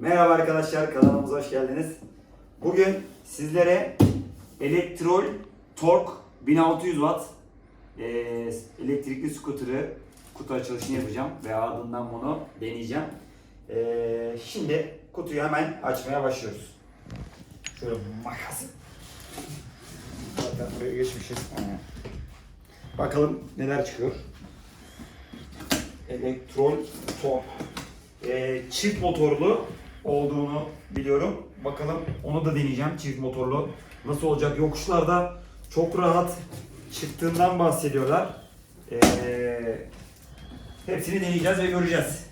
Merhaba arkadaşlar kanalımıza hoş geldiniz. Bugün sizlere Elektrol Torque 1600 Watt e, elektrikli scooter'ı kutu açılışını yapacağım ve ardından bunu deneyeceğim. E, şimdi kutuyu hemen açmaya başlıyoruz. Şöyle makası. Zaten buraya geçmişiz. Bakalım neler çıkıyor. Elektrol Torque e, çift motorlu olduğunu biliyorum. Bakalım onu da deneyeceğim çift motorlu. Nasıl olacak? Yokuşlarda çok rahat çıktığından bahsediyorlar. E, hepsini deneyeceğiz ve göreceğiz.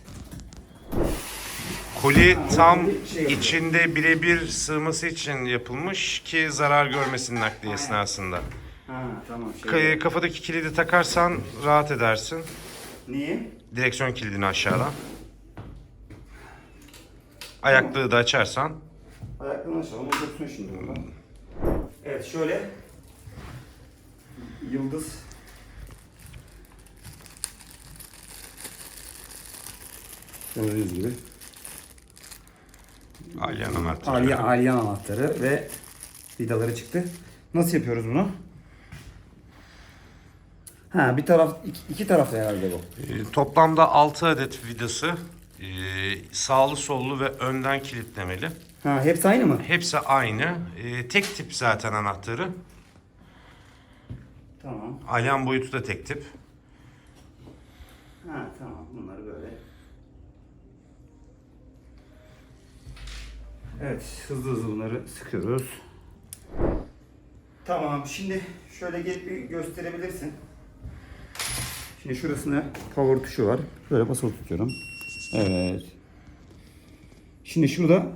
Koli tam bir şey içinde birebir sığması için yapılmış ki zarar görmesin nakliye Aynen. esnasında. Ha tamam. Şey, Ka- Kafadaki kilidi takarsan rahat edersin. Niye? Direksiyon kilidini aşağıdan. Ayaklığı da açarsan Ayaklarını açalım. O dursun şimdi burada. Evet şöyle. Yıldız. Gördüğünüz gibi. alyan anahtarı. Alya, alyan anahtarı ve vidaları çıktı. Nasıl yapıyoruz bunu? Ha bir taraf iki, iki taraflı herhalde bu. Ee, Toplamda 6 adet vidası ee, sağlı sollu ve önden kilitlemeli. Ha hepsi aynı mı? Hepsi aynı. Ee, Tek tip zaten anahtarı. Tamam. Alyan boyutu da tek tip. Ha tamam bunları böyle. Evet hızlı hızlı bunları sıkıyoruz. Tamam şimdi şöyle gelip bir gösterebilirsin. Şimdi şurasında power tuşu var. Böyle basılı tutuyorum. Evet. Şimdi şurada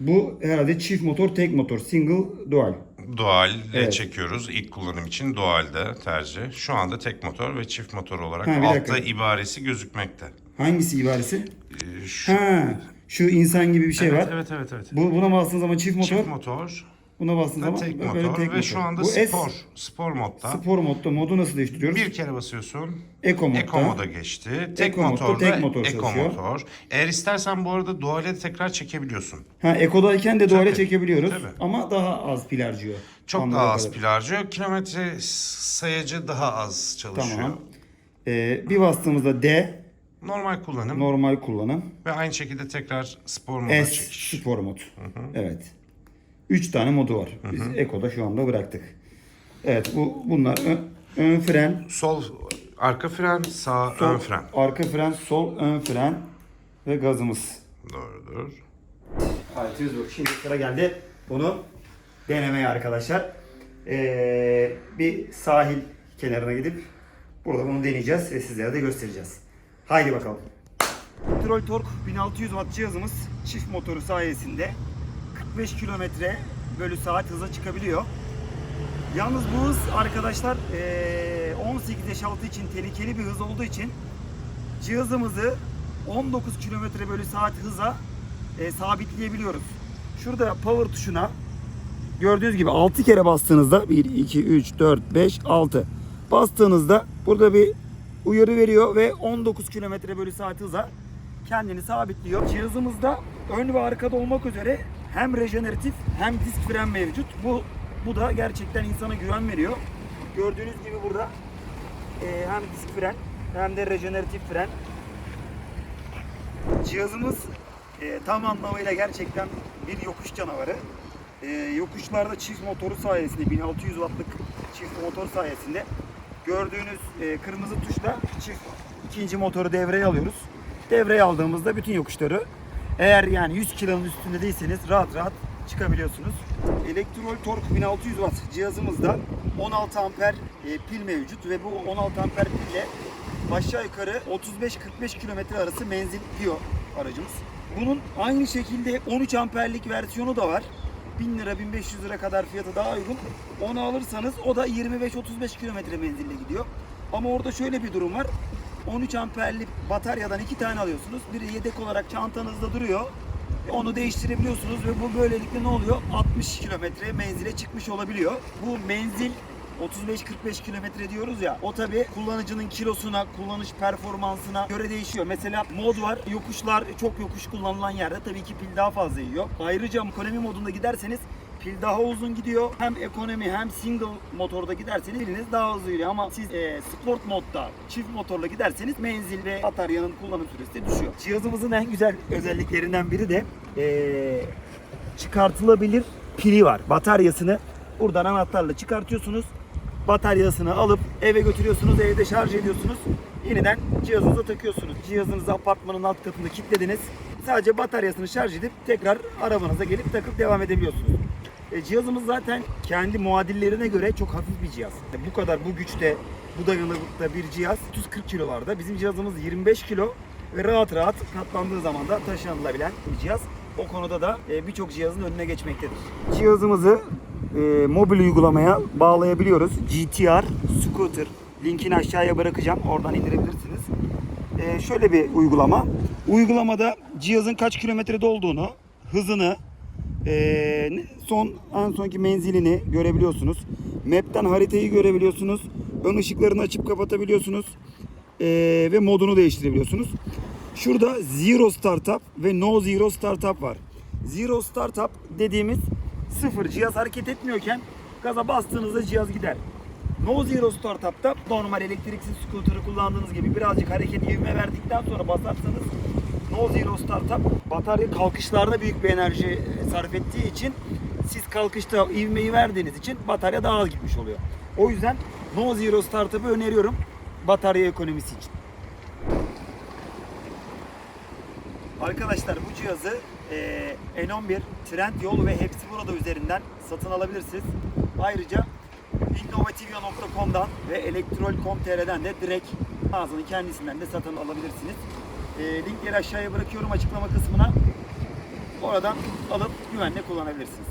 bu herhalde çift motor, tek motor, single, dual. Dual Evet. çekiyoruz. İlk kullanım için dualde tercih. Şu anda tek motor ve çift motor olarak Ha, altta ibaresi gözükmekte. Hangisi ibaresi? Ee, şu- Ha, şu insan gibi bir şey evet, var. evet evet evet. Bu buna bastığın zaman çift motor, Çift motor buna bastığın zaman tek böyle motor tek ve motor. şu anda Bu spor S, spor modda. spor modda modu nasıl değiştiriyoruz? Bir kere basıyorsun. Eco modda. Eco moda geçti. Tek modda motorda tek motor Eco çalışıyor. motor. Eğer istersen bu arada duale tekrar çekebiliyorsun. Ha Eco'dayken de duale Tabii, çekebiliyoruz tabii. ama daha az pil harcıyor. Çok daha az kadarıyla. pil harcıyor. Kilometre sayacı daha az çalışıyor. Tamam. Ee, bir bastığımızda D Normal kullanım normal kullanım. ve aynı şekilde tekrar spor moda S çekiş. spor mod. Evet. 3 tane modu var. Biz Eco'da şu anda bıraktık. Evet bu bunlar ön, ön fren, Sol arka fren, sağ sol, ön fren. arka fren, sol ön fren ve gazımız. Doğrudur. Altımız bu. Şimdi sıra geldi bunu denemeye arkadaşlar. Ee, bir sahil kenarına gidip burada bunu deneyeceğiz ve sizlere de göstereceğiz. Haydi bakalım. Troll Torque 1600 watt cihazımız çift motoru sayesinde 45 kilometre bölü saat hıza çıkabiliyor. Yalnız bu hız arkadaşlar ee, 18 yaş altı için tehlikeli bir hız olduğu için cihazımızı 19 kilometre bölü saat hıza sabitleyebiliyoruz. Şurada power tuşuna gördüğünüz gibi 6 kere bastığınızda 1, 2, 3, 4, 5, 6 bastığınızda burada bir uyarı veriyor ve 19 kilometre bölü saat hıza kendini sabitliyor. Cihazımızda ön ve arkada olmak üzere hem rejeneratif hem disk fren mevcut. Bu bu da gerçekten insana güven veriyor. Gördüğünüz gibi burada e, hem disk fren hem de rejeneratif fren Cihazımız e, tam anlamıyla gerçekten bir yokuş canavarı. E, yokuşlarda çift motoru sayesinde 1600 wattlık çift motor sayesinde gördüğünüz e, kırmızı tuşla çift ikinci motoru devreye alıyoruz. Devreye aldığımızda bütün yokuşları eğer yani 100 kilonun üstünde değilseniz rahat rahat çıkabiliyorsunuz. Elektrol Torque 1600 watt cihazımızda 16 amper e, pil mevcut ve bu 16 amper pille aşağı yukarı 35-45 kilometre arası menzil diyor aracımız. Bunun aynı şekilde 13 amperlik versiyonu da var. 1000 lira 1500 lira kadar fiyatı daha uygun. Onu alırsanız o da 25-35 kilometre menzille gidiyor. Ama orada şöyle bir durum var. 13 amperlik bataryadan iki tane alıyorsunuz. Biri yedek olarak çantanızda duruyor. Onu değiştirebiliyorsunuz ve bu böylelikle ne oluyor? 60 kilometre menzile çıkmış olabiliyor. Bu menzil 35-45 kilometre diyoruz ya. O tabi kullanıcının kilosuna, kullanış performansına göre değişiyor. Mesela mod var. Yokuşlar çok yokuş kullanılan yerde tabii ki pil daha fazla yiyor. Ayrıca ekonomi modunda giderseniz Pil daha uzun gidiyor. Hem ekonomi hem single motorda giderseniz piliniz daha hızlı yürüyor. Ama siz e, sport modda çift motorla giderseniz menzil ve bataryanın kullanım süresi de düşüyor. Cihazımızın en güzel özelliklerinden biri de e, çıkartılabilir pili var. Bataryasını buradan anahtarla çıkartıyorsunuz. Bataryasını alıp eve götürüyorsunuz, evde şarj ediyorsunuz. Yeniden cihazınıza takıyorsunuz. Cihazınızı apartmanın alt katında kilitlediniz. Sadece bataryasını şarj edip tekrar arabanıza gelip takıp devam edebiliyorsunuz. E, cihazımız zaten kendi muadillerine göre çok hafif bir cihaz. E, bu kadar bu güçte, bu dayanıklıkta bir cihaz 30-40 kilolarda. Bizim cihazımız 25 kilo ve rahat rahat katlandığı zaman da taşınılabilen bir cihaz. O konuda da e, birçok cihazın önüne geçmektedir. Cihazımızı e, mobil uygulamaya bağlayabiliyoruz. GTR Scooter linkini aşağıya bırakacağım. Oradan indirebilirsiniz. E, şöyle bir uygulama. Uygulamada cihazın kaç kilometrede olduğunu, hızını, ne- son en sonki menzilini görebiliyorsunuz. Map'ten haritayı görebiliyorsunuz. Ön ışıklarını açıp kapatabiliyorsunuz. Ee, ve modunu değiştirebiliyorsunuz. Şurada Zero Startup ve No Zero Startup var. Zero Startup dediğimiz sıfır cihaz hareket etmiyorken gaza bastığınızda cihaz gider. No Zero Startup'ta normal elektriksiz scooter'ı kullandığınız gibi birazcık hareket ivme verdikten sonra basarsanız No Zero Startup batarya kalkışlarda büyük bir enerji sarf ettiği için siz kalkışta ivmeyi verdiğiniz için batarya daha az gitmiş oluyor. O yüzden No Zero Startup'ı öneriyorum batarya ekonomisi için. Arkadaşlar bu cihazı eee, N11, Trendyol ve hepsi burada üzerinden satın alabilirsiniz. Ayrıca innovativya.com'dan ve elektrol.com.tr'den de direkt mağazanın kendisinden de satın alabilirsiniz. Eee, linkleri aşağıya bırakıyorum açıklama kısmına. Oradan alıp güvenle kullanabilirsiniz.